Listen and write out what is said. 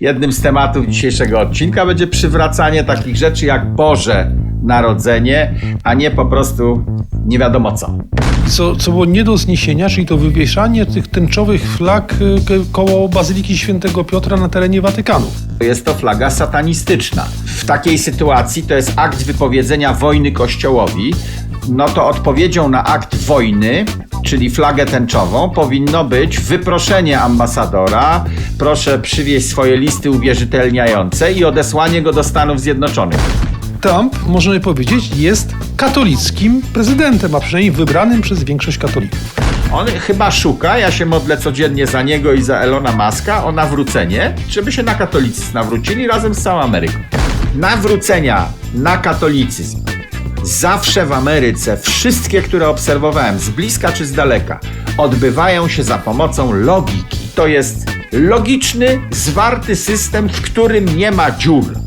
Jednym z tematów dzisiejszego odcinka będzie przywracanie takich rzeczy jak Boże Narodzenie, a nie po prostu nie wiadomo co. Co, co było nie do zniesienia, czyli to wywieszanie tych tęczowych flag k- koło Bazyliki Świętego Piotra na terenie Watykanu. Jest to flaga satanistyczna. W takiej sytuacji to jest akt wypowiedzenia wojny Kościołowi. No to odpowiedzią na akt wojny, czyli flagę tęczową, powinno być wyproszenie ambasadora, proszę przywieźć swoje listy uwierzytelniające i odesłanie go do Stanów Zjednoczonych. Trump, można powiedzieć, jest katolickim prezydentem, a przynajmniej wybranym przez większość katolików. On chyba szuka, ja się modlę codziennie za niego i za Elona Muska, o nawrócenie, żeby się na katolicyzm nawrócili razem z całą Ameryką. Nawrócenia na katolicyzm zawsze w Ameryce, wszystkie, które obserwowałem z bliska czy z daleka, odbywają się za pomocą logiki. To jest logiczny, zwarty system, w którym nie ma dziur.